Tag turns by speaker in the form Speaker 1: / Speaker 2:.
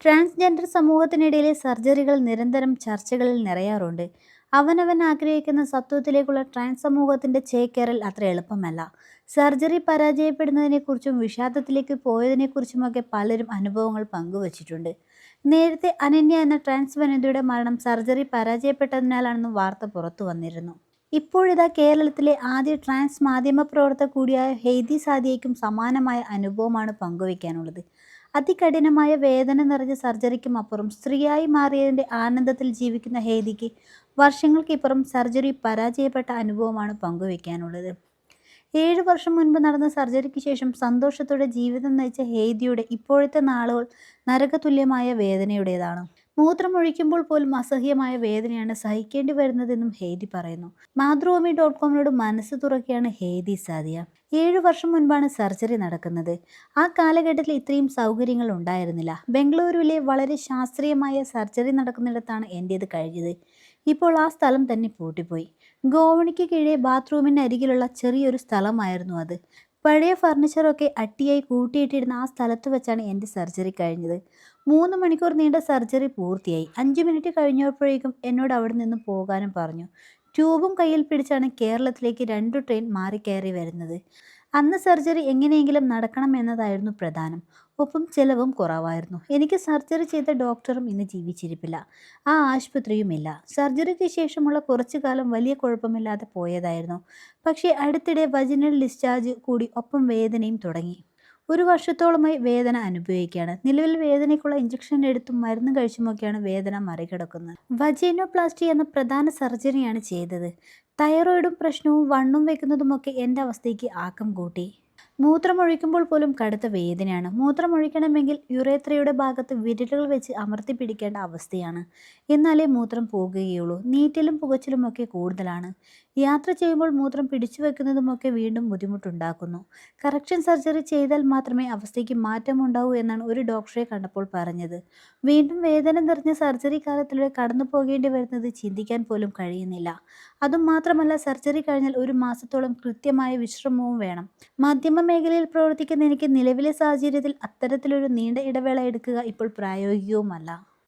Speaker 1: Transgender സമൂഹത്തിനിടയിലെ സർജറികൾ നിരന്തരം ചർച്ചകളിൽ നിറയാറുണ്ട്. അവനവൻ ആഗ്രഹിക്കുന്ന സത്വത്തിലേക്കുള്ള ട്രാൻസ് സമൂഹത്തിന്റെ ചേക്കേറൽ അത്ര എളുപ്പമല്ല. സർജറി പരാജയപ്പെടുന്നതിനെക്കുറിച്ചും വിഷാദത്തിലേക്ക് പോയതിനെക്കുറിച്ചുമൊക്കെ പലരും അനുഭവങ്ങൾ പങ്കുവച്ചിട്ടുണ്ട്. നേരത്തെ അനന്യ എന്ന ട്രാൻസ് വനിതയുടെ മരണം സർജറി പരാജയപ്പെട്ടതിനാലാണെന്നും വാർത്ത പുറത്തു വന്നിരുന്നു. ഇപ്പോഴിതാ കേരളത്തിലെ ആദ്യ ട്രാൻസ് മാധ്യമ പ്രവർത്തക കൂടിയായ ഹെയ്തി സാദിയയ്ക്കും സമാനമായ അനുഭവമാണ് പങ്കുവയ്ക്കാനുള്ളത്. അതികഠിനമായ വേദന നിറഞ്ഞ സർജറിക്കും അപ്പുറം സ്ത്രീയായി മാറിയതിന്റെ ആനന്ദത്തിൽ ജീവിക്കുന്ന ഹേദിക്ക് വർഷങ്ങൾക്കിപ്പുറം സർജറി പരാജയപ്പെട്ട അനുഭവമാണ് പങ്കുവയ്ക്കാനുള്ളത് ഏഴ് വർഷം മുൻപ് നടന്ന സർജറിക്ക് ശേഷം സന്തോഷത്തോടെ ജീവിതം നയിച്ച ഹേദിയുടെ ഇപ്പോഴത്തെ നാളുകൾ നരകതുല്യമായ വേദനയുടേതാണ്. മൂത്രമൊഴിക്കുമ്പോൾ പോലും അസഹ്യമായ വേദനയാണ് സഹിക്കേണ്ടി വരുന്നതെന്നും ഹേദി പറയുന്നു. മാതൃഭൂമി ഡോട്ട് കോമിനോട് മനസ്സ് തുറക്കുകയാണ് ഹേദി സാദിയ. ഏഴു വർഷം മുൻപാണ് സർജറി നടക്കുന്നത്. ആ കാലഘട്ടത്തിൽ ഇത്രയും സൗകര്യങ്ങൾ ഉണ്ടായിരുന്നില്ല. ബംഗളൂരുവിലെ വളരെ ശാസ്ത്രീയമായ സർജറി നടക്കുന്നിടത്താണ് എന്റേത് കഴിഞ്ഞത്. ഇപ്പോൾ ആ സ്ഥലം തന്നെ പൂട്ടിപ്പോയി. ഗോവണിക്ക് കീഴെ ബാത്റൂമിന് അരികിലുള്ള ചെറിയൊരു സ്ഥലമായിരുന്നു അത്. പഴയ ഫർണിച്ചറൊക്കെ അട്ടിയായി കൂട്ടിയിട്ടിരുന്ന ആ സ്ഥലത്ത് വെച്ചാണ് എന്റെ സർജറി കഴിഞ്ഞത്. മൂന്ന് മണിക്കൂർ നീണ്ട സർജറി പൂർത്തിയായി. അഞ്ച് മിനിറ്റ് കഴിഞ്ഞപ്പോഴേക്കും എന്നോട് അവിടെ നിന്ന് പോകാനും പറഞ്ഞു. ട്യൂബും കയ്യിൽ പിടിച്ചാണ് കേരളത്തിലേക്ക് രണ്ടു ട്രെയിൻ മാറിക്കയറി വരുന്നത്. അന്ന് സർജറി എങ്ങനെയെങ്കിലും നടക്കണം എന്നതായിരുന്നു പ്രധാനം. ഒപ്പം ചിലവും കുറവായിരുന്നു. എനിക്ക് സർജറി ചെയ്ത ഡോക്ടറും ഇന്ന് ജീവിച്ചിരിപ്പില്ല. ആ ആശുപത്രിയുമില്ല. സർജറിക്ക് ശേഷമുള്ള കുറച്ചു കാലം വലിയ കുഴപ്പമില്ലാതെ പോയതായിരുന്നു. പക്ഷേ അടുത്തിടെ വജിനൽ ഡിസ്ചാർജ് കൂടി ഒപ്പം വേദനയും തുടങ്ങി. ഒരു വർഷത്തോളമായി വേദന അനുഭവിക്കുകയാണ്. നിലവിൽ വേദനയ്ക്കുള്ള ഇഞ്ചക്ഷൻ എടുത്തും മരുന്ന് കഴിച്ചുമൊക്കെയാണ് വേദന മറികടക്കുന്നത്. വജീനോപ്ലാസ്റ്റി എന്ന പ്രധാന സർജറിയാണ് ചെയ്തത്. തൈറോയിഡും പ്രശ്നവും വണ്ണും വെക്കുന്നതുമൊക്കെ എന്റെ അവസ്ഥയ്ക്ക് ആക്കം കൂട്ടി. മൂത്രമൊഴിക്കുമ്പോൾ പോലും കടുത്ത വേദനയാണ്. മൂത്രമൊഴിക്കണമെങ്കിൽ യുറേത്രയുടെ ഭാഗത്ത് വിരലുകൾ വെച്ച് അമർത്തി പിടിക്കേണ്ട അവസ്ഥയാണ്. എന്നാലേ മൂത്രം പോകുകയുള്ളൂ. നീറ്റലും പുകച്ചിലുമൊക്കെ കൂടുതലാണ്. യാത്ര ചെയ്യുമ്പോൾ മൂത്രം പിടിച്ചു വെക്കുന്നതുമൊക്കെ വീണ്ടും ബുദ്ധിമുട്ടുണ്ടാക്കുന്നു. കറക്ഷൻ സർജറി ചെയ്താൽ മാത്രമേ അവസ്ഥയ്ക്ക് മാറ്റമുണ്ടാവൂ എന്നാണ് ഒരു ഡോക്ടറെ കണ്ടപ്പോൾ പറഞ്ഞത്. വീണ്ടും വേദന നിറഞ്ഞ സർജറി കാലത്തിലൂടെ കടന്നു പോകേണ്ടി വരുന്നത് ചിന്തിക്കാൻ പോലും കഴിയുന്നില്ല. അതും മാത്രമല്ല സർജറി കഴിഞ്ഞാൽ ഒരു മാസത്തോളം കൃത്യമായ വിശ്രമവും വേണം. മാധ്യമ മേഖലയിൽ പ്രവർത്തിക്കുന്ന എനിക്ക് നിലവിലെ സാഹചര്യത്തിൽ അത്തരത്തിലൊരു നീണ്ട ഇടവേള എടുക്കുക ഇപ്പോൾ പ്രായോഗികവുമല്ല.